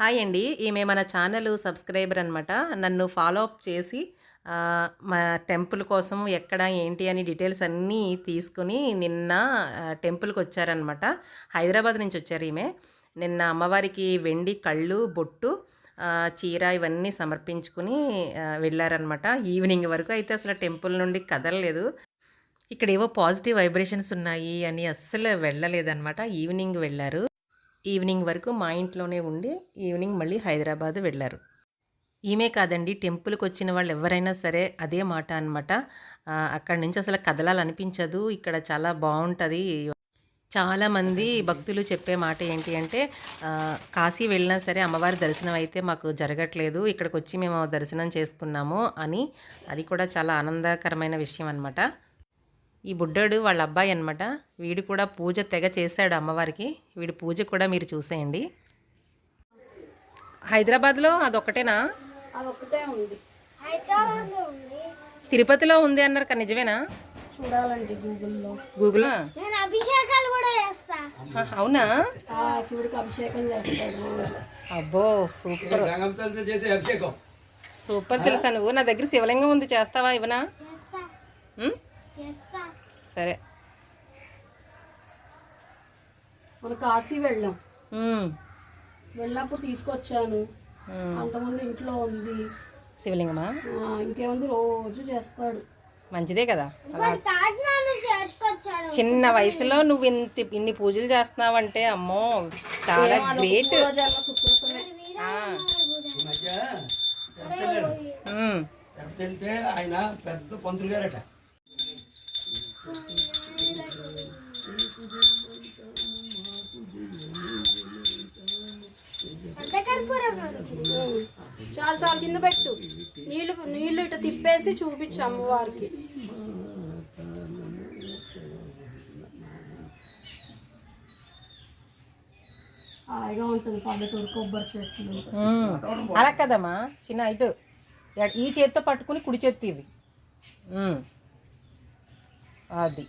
Hi అండి. ఈమె మన ఛానల్ సబ్స్క్రైబర్ అనమాట నన్ను ఫాలో అప్ చేసి మా టెంపుల్ కోసం ఎక్కడ ఏంటి అని డీటెయిల్స్ అన్నీ తీసుకుని నిన్న టెంపుల్కి వచ్చారనమాట హైదరాబాద్ నుంచి వచ్చారు ఈమె. నిన్న అమ్మవారికి వెండి కళ్ళు బొట్టు చీర ఇవన్నీ సమర్పించుకుని వెళ్ళారనమాట ఈవినింగ్ వరకు అయితే అసలు టెంపుల్ నుండి కదలలేదు. ఇక్కడ ఏవో పాజిటివ్ వైబ్రేషన్స్ ఉన్నాయి అని అస్సలు వెళ్ళలేదన్నమాట. ఈవినింగ్ వెళ్ళారు. ఈవినింగ్ వరకు మా ఇంట్లోనే ఉండి ఈవినింగ్ మళ్ళీ హైదరాబాద్ వెళ్ళారు. ఈమె కాదండి టెంపుల్కి వచ్చిన వాళ్ళు ఎవరైనా సరే అదే మాట అనమాట అక్కడి నుంచి అసలు కదలాలనిపించదు ఇక్కడ చాలా బాగుంటుంది. చాలామంది భక్తులు చెప్పే మాట ఏంటి అంటే కాశీ వెళ్ళినా సరే అమ్మవారి దర్శనం అయితే మాకు జరగట్లేదు ఇక్కడికి వచ్చి మేము దర్శనం చేసుకున్నాము అని. అది కూడా చాలా ఆనందకరమైన విషయం అనమాట ఈ బుడ్డోడు వాళ్ళ అబ్బాయి అనమాట వీడు కూడా పూజ తెగ చేశాడు అమ్మవారికి. వీడి పూజ కూడా మీరు చూసేయండి. హైదరాబాద్లో అదొక్కటేనా? తిరుపతిలో ఉంది అన్నారు కదా నిజమేనా? చూడాలండి గూగుల్లో. గూగుల్ నేను అభిషేకాలు కూడా చేస్తా. అవునా? ఆ శివుడికి అభిషేకం చేస్తాడు రోజు. అబ్బో సూపర్. గంగంతో చేసే అభిషేకం. సూపర్ తెలుసా నువ్వు? నా దగ్గర శివలింగం ఉంది చేస్తావా ఇవనా చేస్తా. ఉమ్? చేస్తా. సరే. మన కాశీ వెళ్ళాం. వెళ్ళినప్పుడు తీసుకొచ్చాను. అంతమంది ఇంట్లో ఉంది. శివలింగమా? ఇంకేముంది రోజు చేస్తాడు. మంచిదే కదా. చిన్న వయసులో నువ్వు ఇంత ఇన్ని పూజలు చేస్తున్నావంటే అమ్మో చాలా గ్రేట్ ఆయన పెద్ద పంతులు గారట. చాలు చాలు కింద పెట్టు. నీళ్ళు నీళ్ళు ఇట తిప్పేసి చూపించు అమ్మవారికి. హాయిగా ఉంటుంది పల్లెటూరు కొబ్బరి చెట్లు. అలా కదమ్మా. చిన్న ఇటు. ఈ చేత్తో పట్టుకుని కుడి చేత్తో ఇవి. అది.